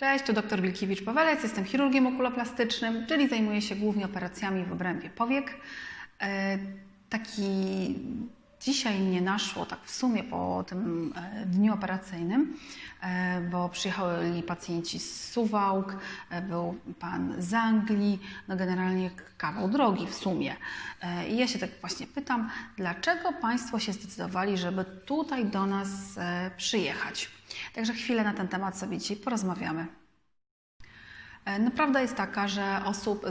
Cześć, tu dr Wilkiewicz-Pawelec, jestem chirurgiem okuloplastycznym, czyli zajmuję się głównie operacjami w obrębie powiek. E, Taki dzisiaj mnie naszło, tak w sumie po tym e, dniu operacyjnym, e, bo przyjechali pacjenci z Suwałk, e, był pan z Anglii, no generalnie kawał drogi w sumie. I ja się tak właśnie pytam, dlaczego Państwo się zdecydowali, żeby tutaj do nas przyjechać? Także chwilę na ten temat sobie dzisiaj porozmawiamy. No, prawda jest taka, że osób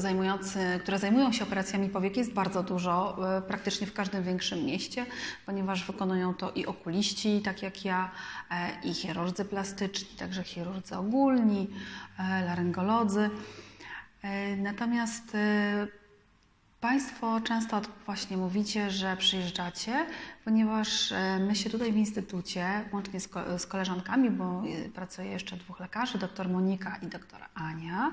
które zajmują się operacjami powiek jest bardzo dużo, e, praktycznie w każdym większym mieście, ponieważ wykonują to i okuliści, tak jak ja, e, i chirurdzy plastyczni, także chirurdzy ogólni, e, laryngolodzy. Natomiast Państwo często właśnie mówicie, że przyjeżdżacie, ponieważ e, my się tutaj w instytucie, łącznie z, ko- z koleżankami, bo e, pracuje jeszcze dwóch lekarzy, doktor Monika i doktor Ania,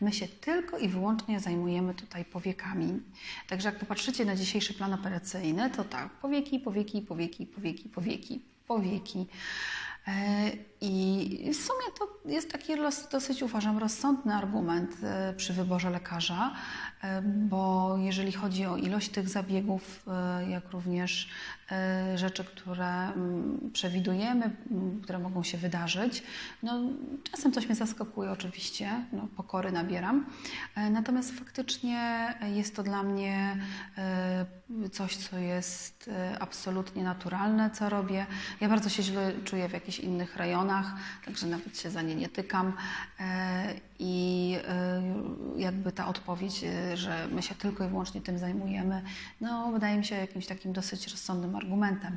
my się tylko i wyłącznie zajmujemy tutaj powiekami. Także jak popatrzycie na dzisiejszy plan operacyjny, to tak, powieki, powieki, powieki, powieki, powieki, powieki. E, I w sumie to jest taki dosyć, uważam, rozsądny argument e, przy wyborze lekarza, e, bo jeżeli chodzi o ilość tych zabiegów, jak również rzeczy, które mm, przewidujemy, m, które mogą się wydarzyć, no, czasem coś mnie zaskakuje oczywiście, no, pokory nabieram, natomiast faktycznie jest to dla mnie coś, co jest e, absolutnie naturalne, co robię. Ja bardzo się źle czuję w jakichś innych rejonach, także nawet się za nie nie tykam. E, I e, jakby ta odpowiedź, e, że my się tylko i wyłącznie tym zajmujemy, no wydaje mi się jakimś takim dosyć rozsądnym argumentem.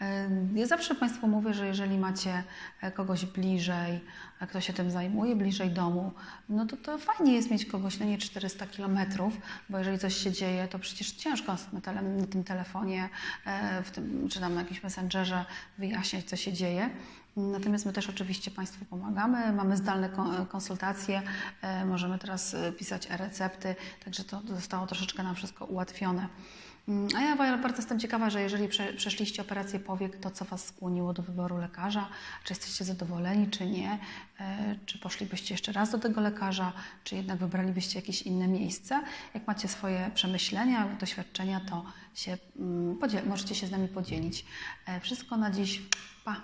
E, Ja zawsze Państwu mówię, że jeżeli macie e, kogoś bliżej, e, kto się tym zajmuje, bliżej domu, no to, to fajnie jest mieć kogoś na nie 400 kilometrów, bo jeżeli coś się dzieje, to przecież ciężko na, tele, na tym telefonie, e, w tym, czy tam na jakimś messengerze wyjaśniać, co się dzieje. Natomiast my też oczywiście Państwu pomagamy, mamy zdalne ko- konsultacje, e, możemy teraz e, pisać e-recepty, także to zostało troszeczkę nam wszystko ułatwione. Mm, A ja bardzo jestem ciekawa, że jeżeli prze, przeszliście operację powiek, to co Was skłoniło do wyboru lekarza? Czy jesteście zadowoleni, czy nie? E, Czy poszlibyście jeszcze raz do tego lekarza, czy jednak wybralibyście jakieś inne miejsce? Jak macie swoje przemyślenia, doświadczenia, to się, mm, możecie się z nami podzielić. Wszystko na dziś. Pa!